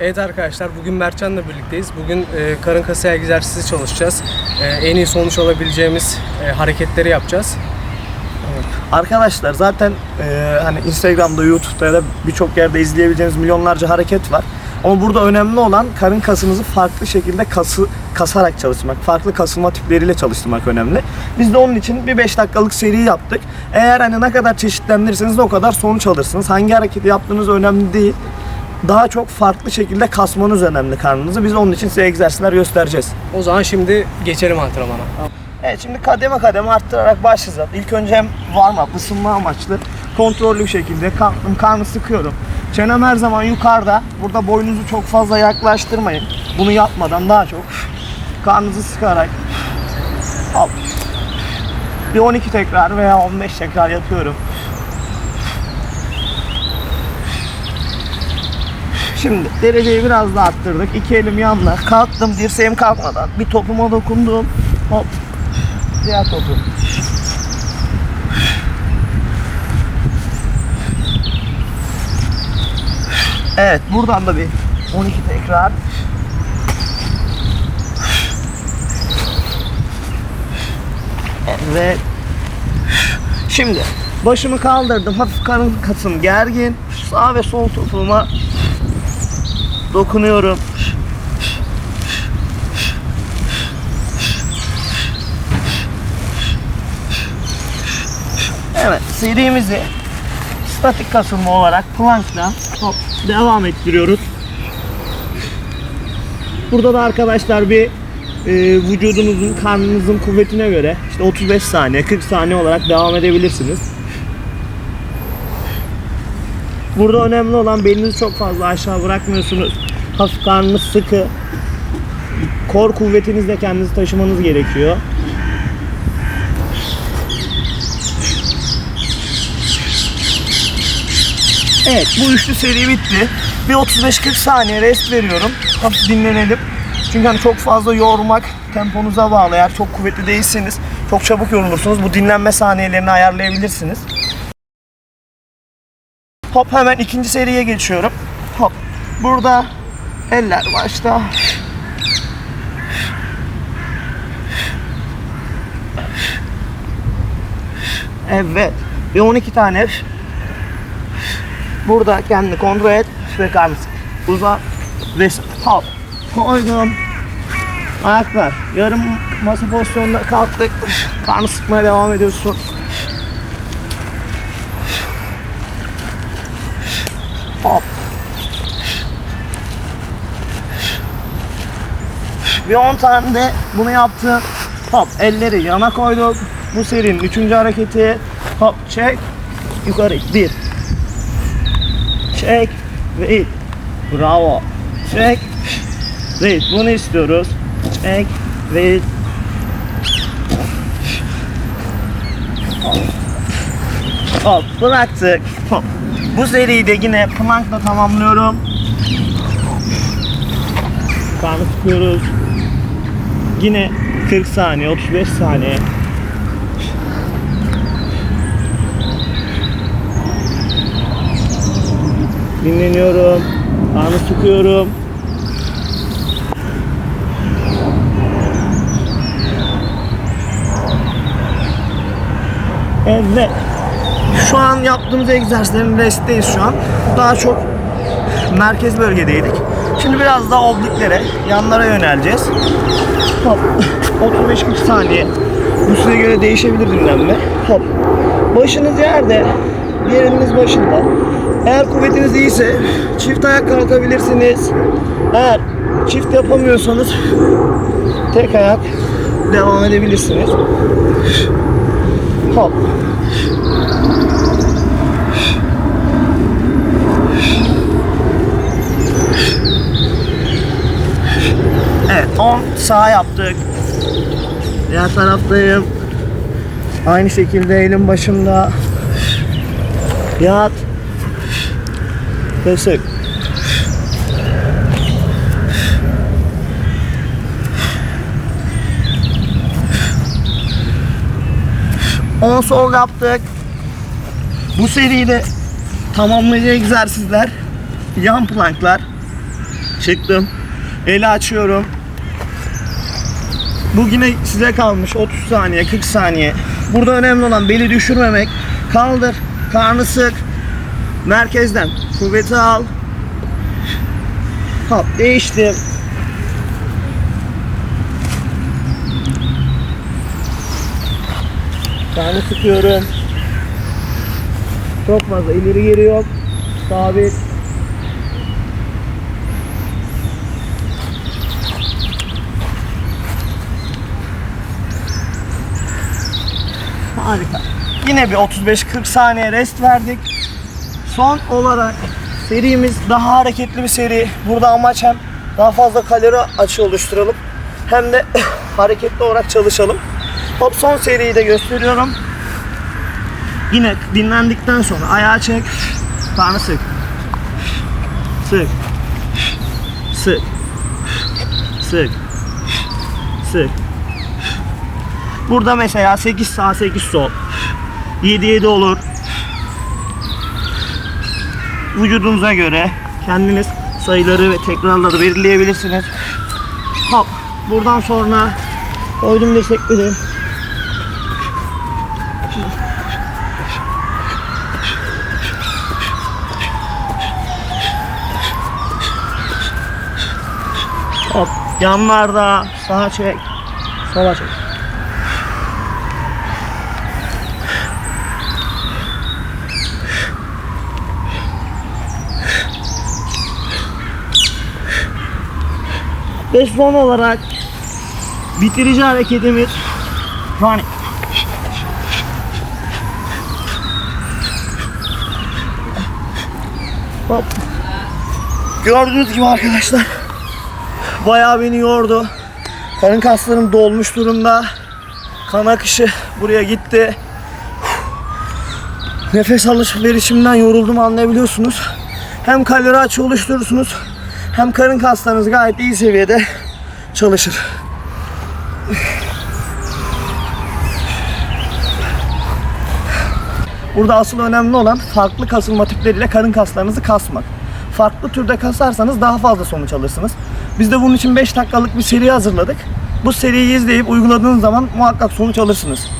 Evet arkadaşlar bugün Mertcan'la birlikteyiz. Bugün e, karın kası egzersizi çalışacağız. E, en iyi sonuç alabileceğimiz e, hareketleri yapacağız. Arkadaşlar zaten e, hani Instagram'da, YouTube'da ya da birçok yerde izleyebileceğiniz milyonlarca hareket var. Ama burada önemli olan karın kasınızı farklı şekilde kası kasarak çalıştırmak. Farklı kasılma tipleriyle çalıştırmak önemli. Biz de onun için bir 5 dakikalık seri yaptık. Eğer hani ne kadar çeşitlendirirseniz o kadar sonuç alırsınız. Hangi hareketi yaptığınız önemli değil. Daha çok farklı şekilde kasmanız önemli karnınızı. Biz onun için size egzersizler göstereceğiz. O zaman şimdi geçelim antrenmana. Evet şimdi kademe kademe arttırarak başlayacağız. İlk önce hem warm up, ısınma amaçlı kontrollü bir şekilde kalktım, karnı sıkıyorum. Çenem her zaman yukarıda. Burada boynunuzu çok fazla yaklaştırmayın. Bunu yapmadan daha çok karnınızı sıkarak hop. Bir 12 tekrar veya 15 tekrar yapıyorum. Şimdi dereceyi biraz daha arttırdık. İki elim yanına. Kalktım dirseğim kalkmadan. Bir topuma dokundum. Hop. Diğer topu. Evet buradan da bir 12 tekrar. Evet. Şimdi başımı kaldırdım. Hafif karın kasım gergin. Sağ ve sol topuma dokunuyorum. Evet serimizi statik kasılma olarak plankla devam ettiriyoruz. Burada da arkadaşlar bir e, vücudunuzun, karnınızın kuvvetine göre işte 35 saniye, 40 saniye olarak devam edebilirsiniz. Burada önemli olan belinizi çok fazla aşağı bırakmıyorsunuz. Hafif karnınız sıkı. Kor kuvvetinizle kendinizi taşımanız gerekiyor. Evet bu üçlü seri bitti. Bir 35-40 saniye rest veriyorum. Hafif dinlenelim. Çünkü hani çok fazla yormak temponuza bağlı. Eğer çok kuvvetli değilseniz çok çabuk yorulursunuz. Bu dinlenme saniyelerini ayarlayabilirsiniz. Hop hemen ikinci seriye geçiyorum. Hop. Burada eller başta. Evet. Bir 12 tane Burada kendini kontrol et ve karnı sık. Uzat ve hop. Koydum. Ayaklar. Yarım masa pozisyonunda kalktık. Karnı sıkmaya devam ediyorsun. Hop. Bir 10 tane de bunu yaptım. Hop elleri yana koyduk. Bu serinin üçüncü hareketi. Hop çek. Yukarı. Bir. Çek ve it. Bravo. Çek ve it. Bunu istiyoruz. Çek ve it. Hop bıraktık. Hop. Bu seriyi de yine plankla tamamlıyorum. Karnı sıkıyoruz. Yine 40 saniye, 35 saniye. Dinleniyorum. Karnı sıkıyorum. Evet. Şu an yaptığımız egzersizlerin restteyiz şu an. Daha çok merkez bölgedeydik. Şimdi biraz daha obliklere, yanlara yöneleceğiz. Hop. 35-40 saniye. Bu size göre değişebilir dinlenme. Hop. Başınız yerde, yeriniz başında. Eğer kuvvetiniz iyiyse çift ayak kalkabilirsiniz. Eğer çift yapamıyorsanız tek ayak devam edebilirsiniz. Hop. Evet 10 sağ yaptık. Diğer taraftayım. Aynı şekilde elim başımda. Yat. Ve. On sol yaptık. Bu seride tamamlayıcı egzersizler, yan planklar, Çıktım. Eli açıyorum. Bu yine size kalmış 30 saniye 40 saniye. Burada önemli olan beli düşürmemek. Kaldır. Karnı sık. Merkezden kuvveti al. Hop değiştim. Karnı sıkıyorum. Çok fazla ileri geri yok. Sabit. Harika. Yine bir 35-40 saniye rest verdik. Son olarak serimiz daha hareketli bir seri. Burada amaç hem daha fazla kalori açığı oluşturalım hem de hareketli olarak çalışalım. Hop son seriyi de gösteriyorum. Yine dinlendikten sonra ayağı çek. Karnı sık. Sık. Sık. Sık. Sık. Burada mesela 8 sağ 8 sol. 7 7 olur. Vücudunuza göre kendiniz sayıları ve tekrarları belirleyebilirsiniz. Hop. Buradan sonra koydum destekledim. Hop. Yanlarda sağa çek. Sola çek. Ve son olarak bitirici hareketimiz running. Hop. Gördüğünüz gibi arkadaşlar bayağı beni yordu. Karın kaslarım dolmuş durumda. Kan akışı buraya gitti. Nefes alışverişimden yoruldum anlayabiliyorsunuz. Hem kalori açığı oluşturursunuz hem karın kaslarınız gayet iyi seviyede çalışır. Burada asıl önemli olan farklı kasılma tipleriyle karın kaslarınızı kasmak. Farklı türde kasarsanız daha fazla sonuç alırsınız. Biz de bunun için 5 dakikalık bir seri hazırladık. Bu seriyi izleyip uyguladığınız zaman muhakkak sonuç alırsınız.